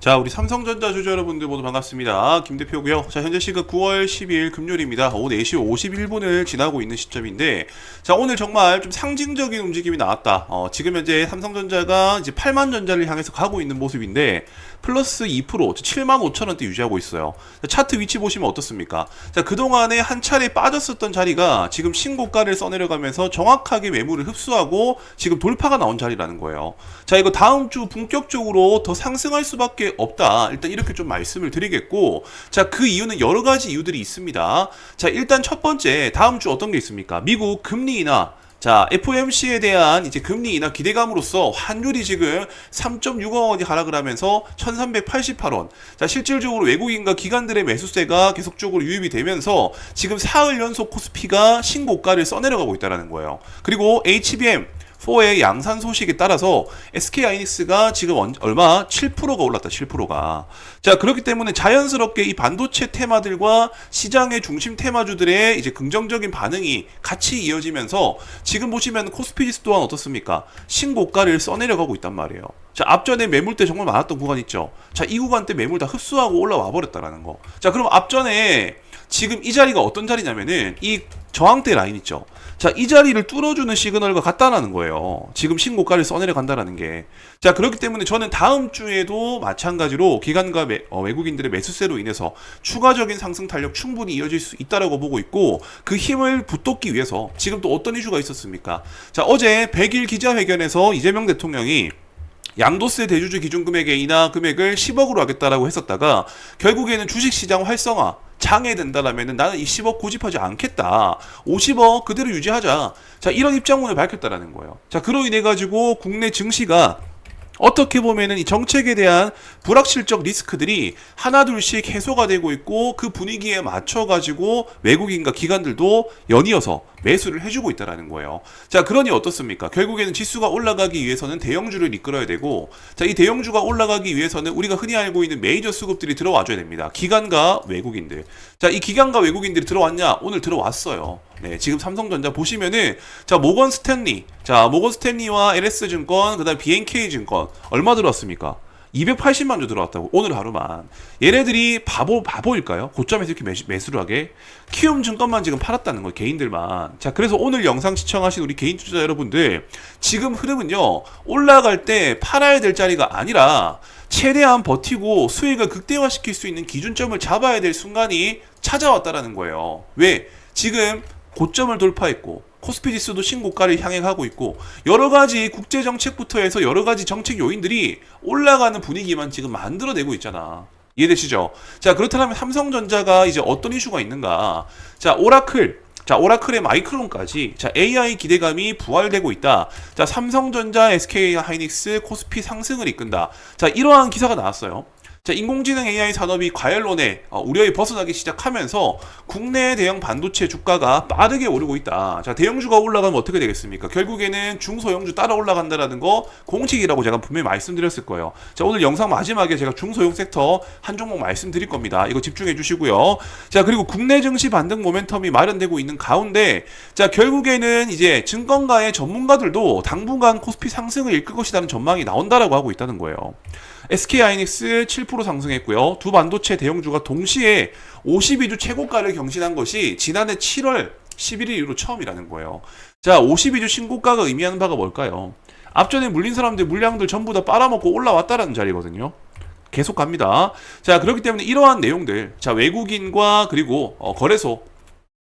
자, 우리 삼성전자 주주 여러분들 모두 반갑습니다. 김 대표고요. 자, 현재 시각 9월 12일 금요일입니다. 오후 4시 51분을 지나고 있는 시점인데, 자, 오늘 정말 좀 상징적인 움직임이 나왔다. 어, 지금 현재 삼성전자가 이제 8만 전자를 향해서 가고 있는 모습인데, 플러스 2% 7만 5천 원대 유지하고 있어요. 자, 차트 위치 보시면 어떻습니까? 자, 그동안에 한 차례 빠졌었던 자리가 지금 신고가를 써내려가면서 정확하게 매물을 흡수하고 지금 돌파가 나온 자리라는 거예요. 자, 이거 다음 주 본격적으로 더 상승할 수밖에 없다. 일단 이렇게 좀 말씀을 드리겠고, 자, 그 이유는 여러 가지 이유들이 있습니다. 자, 일단 첫 번째, 다음 주 어떤 게 있습니까? 미국 금리 인하, 자, FOMC에 대한 이제 금리 인하 기대감으로써 환율이 지금 3.6억 원이 하락을 하면서 1388원. 자, 실질적으로 외국인과 기관들의 매수세가 계속적으로 유입이 되면서 지금 사흘 연속 코스피가 신고가를 써내려가고 있다는 거예요. 그리고 HBM 4의 양산 소식에 따라서 SK 하이닉스가 지금 언- 얼마 7%가 올랐다. 7%가. 자, 그렇기 때문에 자연스럽게 이 반도체 테마들과 시장의 중심 테마주들의 이제 긍정적인 반응이 같이 이어지면서 지금 보시면 코스피 지수 또한 어떻습니까? 신고가를 써내려가고 있단 말이에요. 자, 앞전에 매물대 정말 많았던 구간 있죠. 자, 이 구간 때 매물 다 흡수하고 올라와 버렸다라는 거. 자, 그럼 앞전에 지금 이 자리가 어떤 자리냐면은 이 저항대 라인 있죠. 자, 이 자리를 뚫어주는 시그널과 같다라는 거예요. 지금 신고가를 써내려 간다라는 게. 자, 그렇기 때문에 저는 다음 주에도 마찬가지로 기관과 매- 어, 외국인들의 매수세로 인해서 추가적인 상승 탄력 충분히 이어질 수 있다라고 보고 있고 그 힘을 붙돋기 위해서 지금 또 어떤 이슈가 있었습니까? 자, 어제 100일 기자회견에서 이재명 대통령이 양도세 대주주 기준 금액의 인하 금액을 10억으로 하겠다라고 했었다가 결국에는 주식시장 활성화 장애 된다라면은 나는 이 10억 고집하지 않겠다. 50억 그대로 유지하자. 자, 이런 입장문을 밝혔다라는 거예요. 자, 그로 인해 가지고 국내 증시가 어떻게 보면은 이 정책에 대한 불확실적 리스크들이 하나둘씩 해소가 되고 있고 그 분위기에 맞춰 가지고 외국인과 기관들도 연이어서 매수를 해주고 있다라는 거예요. 자, 그러니 어떻습니까? 결국에는 지수가 올라가기 위해서는 대형주를 이끌어야 되고, 자, 이 대형주가 올라가기 위해서는 우리가 흔히 알고 있는 메이저 수급들이 들어와줘야 됩니다. 기관과 외국인들. 자, 이 기관과 외국인들이 들어왔냐? 오늘 들어왔어요. 네, 지금 삼성전자 보시면은 자 모건 스탠리, 자 모건 스탠리와 LS증권, 그다음 BNK증권 얼마 들어왔습니까? 280만 주 들어왔다고 오늘 하루만. 얘네들이 바보 바보일까요? 고점에서 이렇게 매수, 매수를 하게? 키움 증권만 지금 팔았다는 거 개인들만. 자 그래서 오늘 영상 시청하신 우리 개인 투자 여러분들 지금 흐름은요 올라갈 때 팔아야 될 자리가 아니라 최대한 버티고 수익을 극대화시킬 수 있는 기준점을 잡아야 될 순간이 찾아왔다라는 거예요. 왜? 지금 고점을 돌파했고 코스피 지수도 신고가를 향해 가고 있고 여러 가지 국제 정책부터 해서 여러 가지 정책 요인들이 올라가는 분위기만 지금 만들어내고 있잖아. 이해되시죠? 자, 그렇다면 삼성전자가 이제 어떤 이슈가 있는가? 자, 오라클 자, 오라클의 마이크론까지 자, AI 기대감이 부활되고 있다. 자, 삼성전자, SK 하이닉스, 코스피 상승을 이끈다. 자, 이러한 기사가 나왔어요. 자, 인공지능 AI 산업이 과열론에 어, 우려에 벗어나기 시작하면서 국내 대형 반도체 주가가 빠르게 오르고 있다. 자, 대형주가 올라가면 어떻게 되겠습니까? 결국에는 중소형주 따라 올라간다라는 거 공식이라고 제가 분명히 말씀드렸을 거예요. 자, 오늘 영상 마지막에 제가 중소형 섹터 한 종목 말씀드릴 겁니다. 이거 집중해 주시고요. 자, 그리고 국내 증시 반등 모멘텀이 마련되고 있는 가운데 자, 결국에는 이제 증권가의 전문가들도 당분간 코스피 상승을 이끌 것이라는 전망이 나온다라고 하고 있다는 거예요. SK 하이닉스 7% 상승했고요. 두 반도체 대형주가 동시에 52주 최고가를 경신한 것이 지난해 7월 11일 이후로 처음이라는 거예요. 자, 52주 신고가가 의미하는 바가 뭘까요? 앞전에 물린 사람들 물량들 전부 다 빨아먹고 올라왔다라는 자리거든요. 계속 갑니다. 자, 그렇기 때문에 이러한 내용들, 자, 외국인과 그리고 어, 거래소,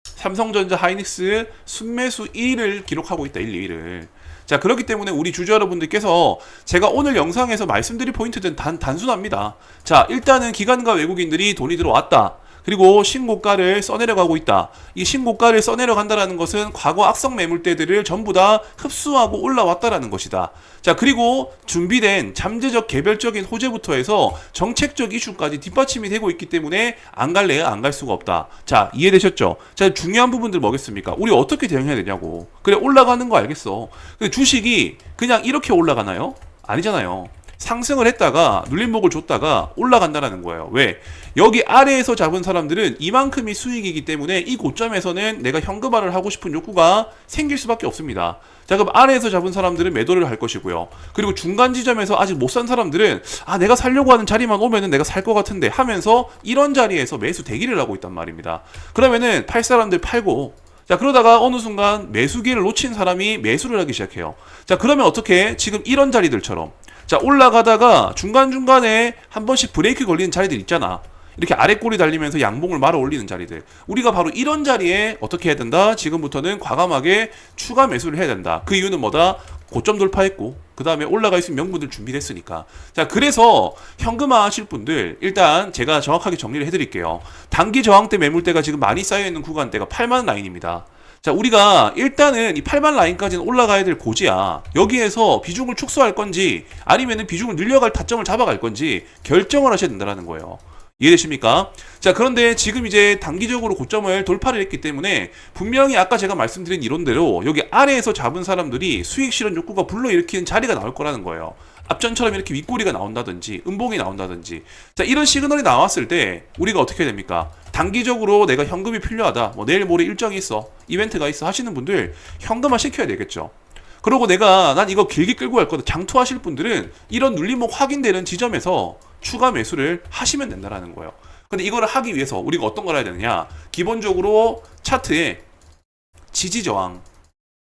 삼성전자 하이닉스 순매수 1위를 기록하고 있다, 1, 2위를. 자, 그렇기 때문에 우리 주주 여러분들께서 제가 오늘 영상에서 말씀드릴 포인트는 단, 단순합니다. 자, 일단은 기관과 외국인들이 돈이 들어왔다. 그리고 신고가를 써내려가고 있다. 이 신고가를 써내려간다라는 것은 과거 악성 매물대들을 전부 다 흡수하고 올라왔다라는 것이다. 자, 그리고 준비된 잠재적 개별적인 호재부터 해서 정책적 이슈까지 뒷받침이 되고 있기 때문에 안 갈래야 안갈 수가 없다. 자, 이해되셨죠? 자, 중요한 부분들 뭐겠습니까? 우리 어떻게 대응해야 되냐고. 그래, 올라가는 거 알겠어. 근데 주식이 그냥 이렇게 올라가나요? 아니잖아요. 상승을 했다가 눌림목을 줬다가 올라간다라는 거예요. 왜? 여기 아래에서 잡은 사람들은 이만큼이 수익이기 때문에 이 고점에서는 내가 현금화를 하고 싶은 욕구가 생길 수밖에 없습니다. 자, 그럼 아래에서 잡은 사람들은 매도를 할 것이고요. 그리고 중간 지점에서 아직 못 산 사람들은 아, 내가 살려고 하는 자리만 오면은 내가 살 것 같은데 하면서 이런 자리에서 매수 대기를 하고 있단 말입니다. 그러면은 팔 사람들 팔고 자, 그러다가 어느 순간 매수기를 놓친 사람이 매수를 하기 시작해요. 자, 그러면 어떻게 지금 이런 자리들처럼 자, 올라가다가 중간중간에 한 번씩 브레이크 걸리는 자리들 있잖아. 이렇게 아래 꼬리 달리면서 양봉을 말아 올리는 자리들. 우리가 바로 이런 자리에 어떻게 해야 된다? 지금부터는 과감하게 추가 매수를 해야 된다. 그 이유는 뭐다? 고점 돌파했고, 그 다음에 올라가 있으면 명분들 준비됐으니까. 자, 그래서 현금화 하실 분들, 일단 제가 정확하게 정리를 해드릴게요. 단기 저항대 매물대가 지금 많이 쌓여있는 구간대가 8만 라인입니다. 자, 우리가 일단은 이 8만 라인까지는 올라가야 될 고지야. 여기에서 비중을 축소할 건지 아니면은 비중을 늘려갈 타점을 잡아갈 건지 결정을 하셔야 된다는 거예요. 이해되십니까? 자, 그런데 지금 이제 단기적으로 고점을 돌파를 했기 때문에 분명히 아까 제가 말씀드린 이론대로 여기 아래에서 잡은 사람들이 수익 실현 욕구가 불러일으키는 자리가 나올 거라는 거예요. 앞전처럼 이렇게 윗꼬리가 나온다든지 음봉이 나온다든지. 자 이런 시그널이 나왔을 때 우리가 어떻게 해야 됩니까? 단기적으로 내가 현금이 필요하다. 뭐 내일 모레 일정이 있어. 이벤트가 있어 하시는 분들 현금화 시켜야 되겠죠. 그리고 내가 난 이거 길게 끌고 갈 거다. 장투하실 분들은 이런 눌림목 확인되는 지점에서 추가 매수를 하시면 된다라는 거예요. 근데 이거를 하기 위해서 우리가 어떤 걸 해야 되느냐? 기본적으로 차트에 지지 저항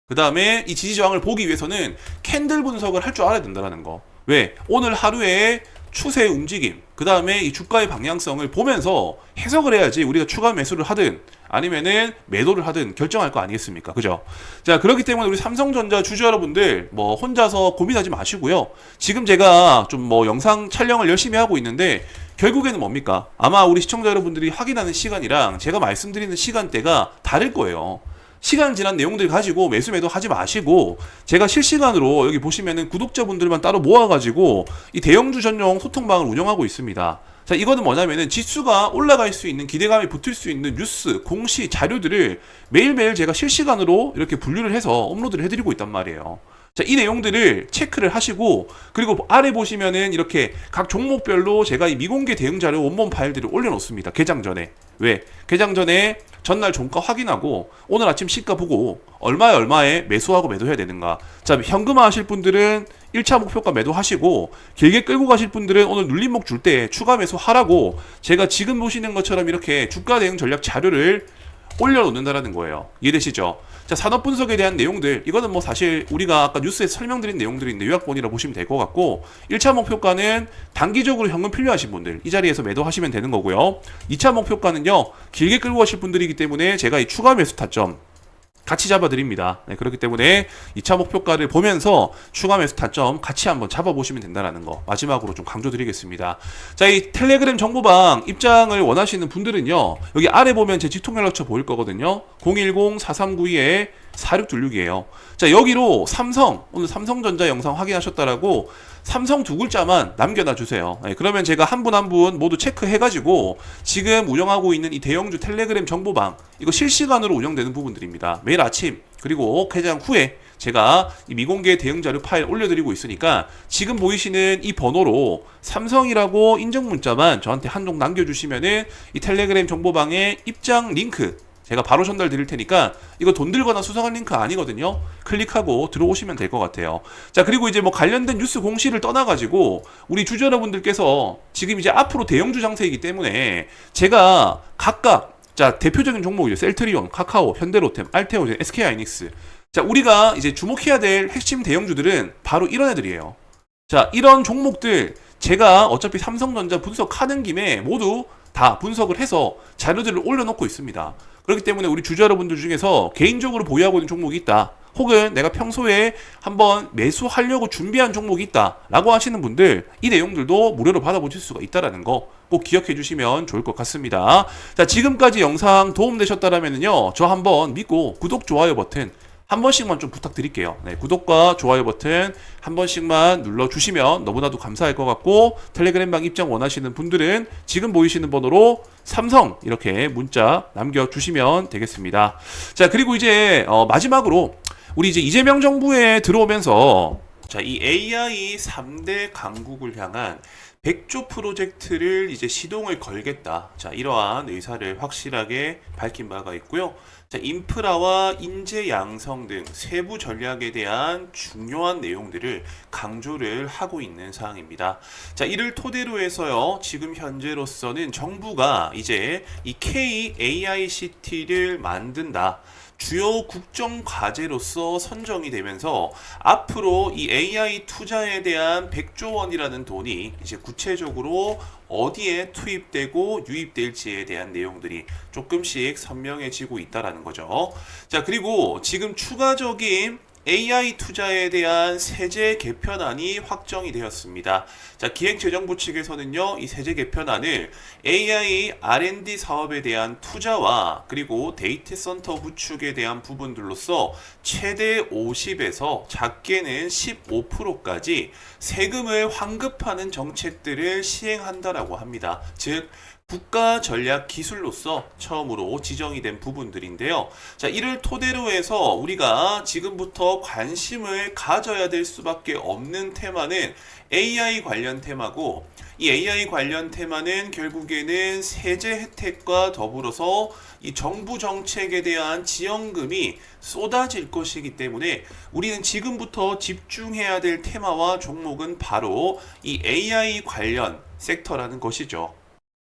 그 다음에 이 지지 저항을 보기 위해서는 캔들 분석을 할 줄 알아야 된다는 거. 왜? 오늘 하루의 추세 움직임, 그 다음에 이 주가의 방향성을 보면서 해석을 해야지 우리가 추가 매수를 하든 아니면은 매도를 하든 결정할 거 아니겠습니까? 그죠? 자, 그렇기 때문에 우리 삼성전자 주주 여러분들 뭐 혼자서 고민하지 마시고요. 지금 제가 좀 뭐 영상 촬영을 열심히 하고 있는데 결국에는 뭡니까? 아마 우리 시청자 여러분들이 확인하는 시간이랑 제가 말씀드리는 시간대가 다를 거예요. 시간 지난 내용들 가지고 매수 매도 하지 마시고 제가 실시간으로 여기 보시면은 구독자분들만 따로 모아가지고 이 대형주 전용 소통방을 운영하고 있습니다. 자 이거는 뭐냐면은 지수가 올라갈 수 있는 기대감이 붙을 수 있는 뉴스, 공시, 자료들을 매일매일 제가 실시간으로 이렇게 분류를 해서 업로드를 해드리고 있단 말이에요. 자, 이 내용들을 체크를 하시고 그리고 아래 보시면은 이렇게 각 종목별로 제가 이 미공개 대응 자료 원본 파일들을 올려놓습니다. 개장 전에. 왜? 개장 전에 전날 종가 확인하고 오늘 아침 시가 보고 얼마에 얼마에 매수하고 매도해야 되는가. 자, 현금화 하실 분들은 1차 목표가 매도하시고 길게 끌고 가실 분들은 오늘 눌림목 줄 때 추가 매수하라고 제가 지금 보시는 것처럼 이렇게 주가 대응 전략 자료를 올려놓는다라는 거예요. 이해되시죠? 자, 산업 분석에 대한 내용들, 이거는 뭐 사실 우리가 아까 뉴스에서 설명드린 내용들인데 요약본이라 보시면 될 것 같고, 1차 목표가는 단기적으로 현금 필요하신 분들, 이 자리에서 매도하시면 되는 거고요. 2차 목표가는요, 길게 끌고 가실 분들이기 때문에 제가 이 추가 매수 타점, 같이 잡아드립니다. 네, 그렇기 때문에 2차 목표가를 보면서 추가 매수 타점 같이 한번 잡아보시면 된다는 거 마지막으로 좀 강조드리겠습니다. 자, 이 텔레그램 정보방 입장을 원하시는 분들은요. 여기 아래 보면 제 직통 연락처 보일 거거든요. 010-4392에 4626이에요. 자, 여기로 삼성, 오늘 삼성전자 영상 확인하셨다라고 삼성 두 글자만 남겨놔 주세요. 네, 그러면 제가 한 분 한 분 모두 체크해가지고 지금 운영하고 있는 이 대형주 텔레그램 정보방 이거 실시간으로 운영되는 부분들입니다. 매일 아침 그리고 개장 후에 제가 이 미공개 대응 자료 파일 올려드리고 있으니까 지금 보이시는 이 번호로 삼성이라고 인증 문자만 저한테 한종 남겨주시면은 이 텔레그램 정보방에 입장 링크 제가 바로 전달 드릴 테니까 이거 돈 들거나 수상한 링크 아니거든요. 클릭하고 들어오시면 될 것 같아요. 자, 그리고 이제 뭐 관련된 뉴스 공시를 떠나가지고 우리 주주 여러분들께서 지금 이제 앞으로 대형주 장세이기 때문에 제가 각각 자, 대표적인 종목이죠. 셀트리온, 카카오, 현대로템, 알테오젠, SK하이닉스. 자, 우리가 이제 주목해야 될 핵심 대형주들은 바로 이런 애들이에요. 자, 이런 종목들 제가 어차피 삼성전자 분석하는 김에 모두 다 분석을 해서 자료들을 올려놓고 있습니다. 그렇기 때문에 우리 주주 여러분들 중에서 개인적으로 보유하고 있는 종목이 있다. 혹은 내가 평소에 한번 매수하려고 준비한 종목이 있다라고 하시는 분들 이 내용들도 무료로 받아보실 수가 있다라는 거 꼭 기억해 주시면 좋을 것 같습니다. 자, 지금까지 영상 도움 되셨다라면요. 저 한번 믿고 구독, 좋아요 버튼 한 번씩만 좀 부탁드릴게요. 네, 구독과 좋아요 버튼 한 번씩만 눌러주시면 너무나도 감사할 것 같고 텔레그램방 입장 원하시는 분들은 지금 보이시는 번호로 삼성 이렇게 문자 남겨주시면 되겠습니다. 자 그리고 이제 어, 마지막으로 우리 이제 이재명 정부에 들어오면서 자, 이 AI 3대 강국을 향한 백조 프로젝트를 이제 시동을 걸겠다. 자, 이러한 의사를 확실하게 밝힌 바가 있고요. 자, 인프라와 인재 양성 등 세부 전략에 대한 중요한 내용들을 강조를 하고 있는 사항입니다. 자, 이를 토대로 해서요. 지금 현재로서는 정부가 이제 이 KAICT를 만든다. 주요 국정 과제로서 선정이 되면서 앞으로 이 AI 투자에 대한 100조 원이라는 돈이 이제 구체적으로 어디에 투입되고 유입될지에 대한 내용들이 조금씩 선명해지고 있다라는 거죠. 자, 그리고 지금 추가적인 AI 투자에 대한 세제 개편안이 확정이 되었습니다. 자, 기획재정부 측에서는요, 이 세제 개편안을 AI R&D 사업에 대한 투자와 그리고 데이터 센터 구축에 대한 부분들로서 최대 50에서 작게는 15%까지 세금을 환급하는 정책들을 시행한다라고 합니다. 즉, 국가 전략 기술로서 처음으로 지정이 된 부분들인데요. 자, 이를 토대로 해서 우리가 지금부터 관심을 가져야 될 수밖에 없는 테마는 AI 관련 테마고 이 AI 관련 테마는 결국에는 세제 혜택과 더불어서 이 정부 정책에 대한 지원금이 쏟아질 것이기 때문에 우리는 지금부터 집중해야 될 테마와 종목은 바로 이 AI 관련 섹터라는 것이죠.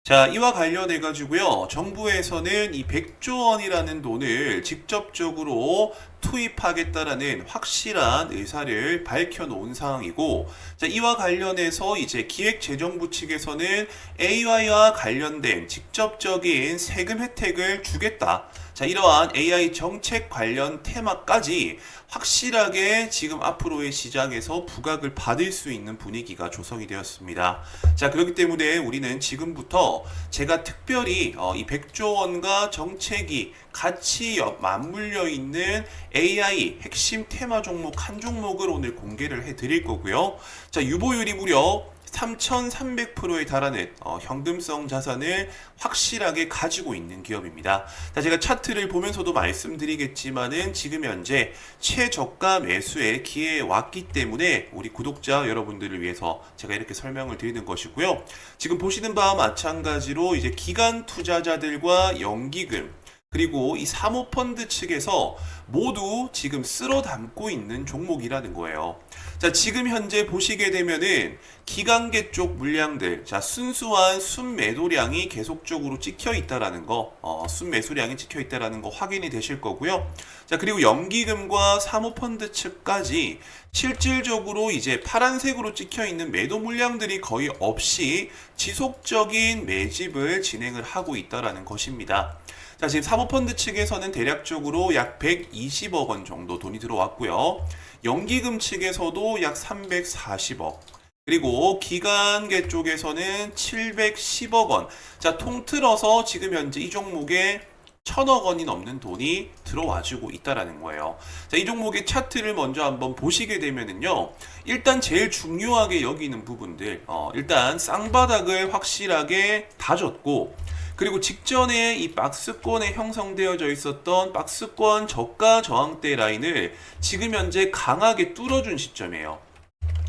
자, 이와 관련해 가지고요. 정부에서는 이 100조 원이라는 돈을 직접적으로 투입하겠다라는 확실한 의사를 밝혀 놓은 상황이고 자, 이와 관련해서 이제 기획재정부 측에서는 AI와 관련된 직접적인 세금 혜택을 주겠다. 자, 이러한 AI 정책 관련 테마까지 확실하게 지금 앞으로의 시장에서 부각을 받을 수 있는 분위기가 조성이 되었습니다. 자, 그렇기 때문에 우리는 지금부터 제가 특별히 어, 이 100조 원과 정책이 같이 여- 맞물려 있는 AI 핵심 테마 종목 한 종목을 오늘 공개를 해 드릴 거고요. 자, 유보율이 무려 3,300%에 달하는 어, 현금성 자산을 확실하게 가지고 있는 기업입니다. 자, 제가 차트를 보면서도 말씀드리겠지만은 지금 현재 최저가 매수의 기회에 왔기 때문에 우리 구독자 여러분들을 위해서 제가 이렇게 설명을 드리는 것이고요. 지금 보시는 바와 마찬가지로 이제 기관 투자자들과 연기금 그리고 이 사모펀드 측에서 모두 지금 쓸어 담고 있는 종목이라는 거예요. 자, 지금 현재 보시게 되면은 기관계 쪽 물량들, 자, 순수한 순매도량이 계속적으로 찍혀 있다라는 거, 어, 순매수량이 찍혀 있다라는 거 확인이 되실 거고요. 자, 그리고 연기금과 사모펀드 측까지 실질적으로 이제 파란색으로 찍혀 있는 매도 물량들이 거의 없이 지속적인 매집을 진행을 하고 있다라는 것입니다. 자, 지금 사모펀드 측에서는 대략적으로 약 120억 원 정도 돈이 들어왔고요. 연기금 측에서도 약 340억. 그리고 기관계 쪽에서는 710억 원. 자, 통틀어서 지금 현재 이 종목에 천억 원이 넘는 돈이 들어와주고 있다라는 거예요. 자, 이 종목의 차트를 먼저 한번 보시게 되면은요. 일단 제일 중요하게 여기는 부분들, 어, 일단 쌍바닥을 확실하게 다졌고, 그리고 직전에 이 박스권에 형성되어져 있었던 박스권 저가 저항대 라인을 지금 현재 강하게 뚫어준 시점이에요.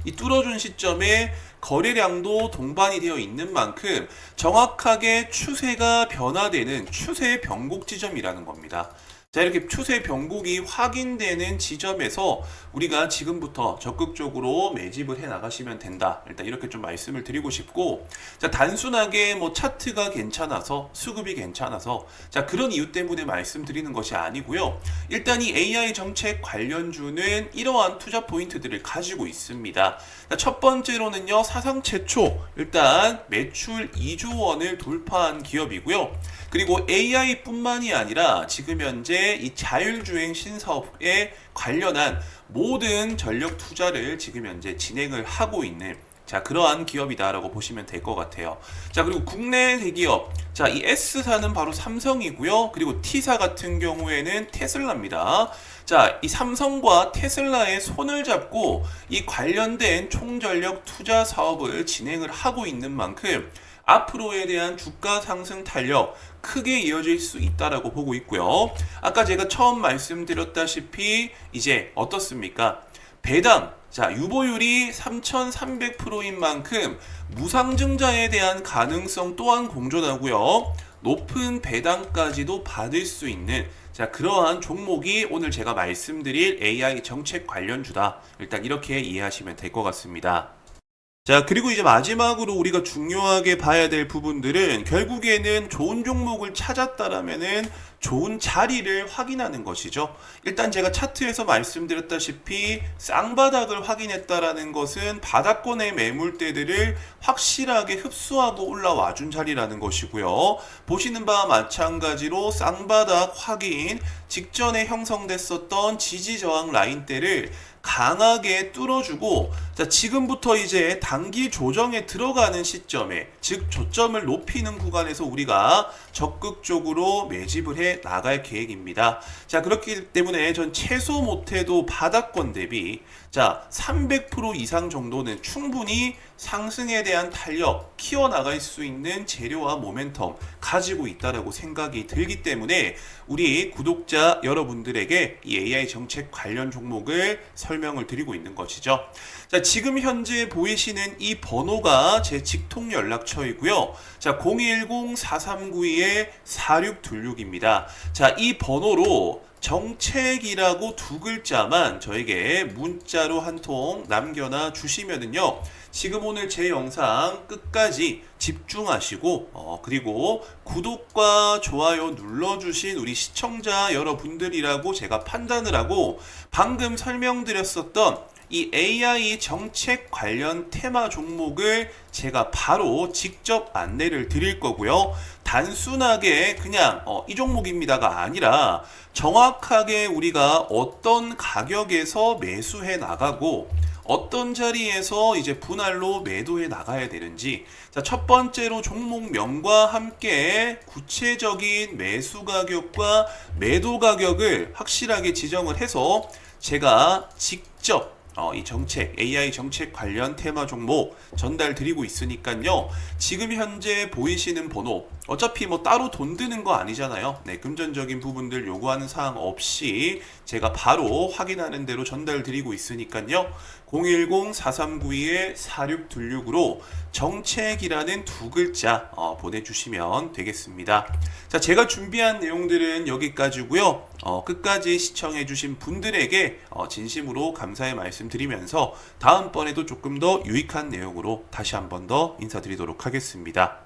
이 뚫어준 시점에 거래량도 동반이 되어 있는 만큼 정확하게 추세가 변화되는 추세 변곡 지점이라는 겁니다. 자, 이렇게 추세 변곡이 확인되는 지점에서 우리가 지금부터 적극적으로 매집을 해 나가시면 된다. 일단 이렇게 좀 말씀을 드리고 싶고, 자, 단순하게 뭐 차트가 괜찮아서, 수급이 괜찮아서, 자, 그런 이유 때문에 말씀드리는 것이 아니고요. 일단 이 AI 정책 관련주는 이러한 투자 포인트들을 가지고 있습니다. 자, 첫 번째로는요, 사상 최초, 일단 매출 2조 원을 돌파한 기업이고요. 그리고 AI뿐만이 아니라 지금 현재 이 자율주행 신사업에 관련한 모든 전력 투자를 지금 현재 진행을 하고 있는 자, 그러한 기업이다라고 보시면 될 것 같아요. 자, 그리고 국내 대기업. 자, 이 S사는 바로 삼성이고요. 그리고 T사 같은 경우에는 테슬라입니다. 자, 이 삼성과 테슬라의 손을 잡고 이 관련된 총전력 투자 사업을 진행을 하고 있는 만큼 앞으로에 대한 주가 상승 탄력 크게 이어질 수 있다라고 보고 있고요. 아까 제가 처음 말씀드렸다시피 이제 어떻습니까? 배당 자, 유보율이 3,300%인 만큼 무상증자에 대한 가능성 또한 공존하고요. 높은 배당까지도 받을 수 있는 자, 그러한 종목이 오늘 제가 말씀드릴 AI 정책 관련주다. 일단 이렇게 이해하시면 될 것 같습니다. 자, 그리고 이제 마지막으로 우리가 중요하게 봐야 될 부분들은 결국에는 좋은 종목을 찾았다라면은 좋은 자리를 확인하는 것이죠. 일단 제가 차트에서 말씀드렸다시피 쌍바닥을 확인했다라는 것은 바닥권의 매물대들을 확실하게 흡수하고 올라와 준 자리라는 것이고요. 보시는 바와 마찬가지로 쌍바닥 확인 직전에 형성됐었던 지지 저항 라인대를 강하게 뚫어주고 자 지금부터 이제 단기 조정에 들어가는 시점에 즉 저점을 높이는 구간에서 우리가 적극적으로 매집을 해 나갈 계획입니다. 자 그렇기 때문에 전 최소 못해도 바닥권 대비 자 300% 이상 정도는 충분히 상승에 대한 탄력 키워 나갈 수 있는 재료와 모멘텀 가지고 있다라고 생각이 들기 때문에 우리 구독자 여러분들에게 이 AI 정책 관련 종목을 설명을 드리고 있는 것이죠. 자, 지금 현재 보이시는 이 번호가 제 직통 연락처이고요. 자, 010-4392-4626입니다. 자, 이 번호로 정책이라고 두 글자만 저에게 문자로 한 통 남겨놔 주시면은요. 지금 오늘 제 영상 끝까지 집중하시고 어, 그리고 구독과 좋아요 눌러주신 우리 시청자 여러분들이라고 제가 판단을 하고 방금 설명드렸었던 이 AI 정책 관련 테마 종목을 제가 바로 직접 안내를 드릴 거고요. 단순하게 그냥 어, 이 종목입니다가 아니라 정확하게 우리가 어떤 가격에서 매수해 나가고 어떤 자리에서 이제 분할로 매도해 나가야 되는지. 자, 첫 번째로 종목명과 함께 구체적인 매수 가격과 매도 가격을 확실하게 지정을 해서 제가 직접 어, 이 정책, AI 정책 관련 테마 종목 전달 드리고 있으니까요. 지금 현재 보이시는 번호, 어차피 뭐 따로 돈 드는 거 아니잖아요. 네, 금전적인 부분들 요구하는 사항 없이 제가 바로 확인하는 대로 전달 드리고 있으니까요. 010-4392-4626으로 정책이라는 두 글자 어, 보내주시면 되겠습니다. 자, 제가 준비한 내용들은 여기까지고요. 어, 끝까지 시청해주신 분들에게 어, 진심으로 감사의 말씀 드리면서 다음번에도 조금 더 유익한 내용으로 다시 한 번 더 인사드리도록 하겠습니다.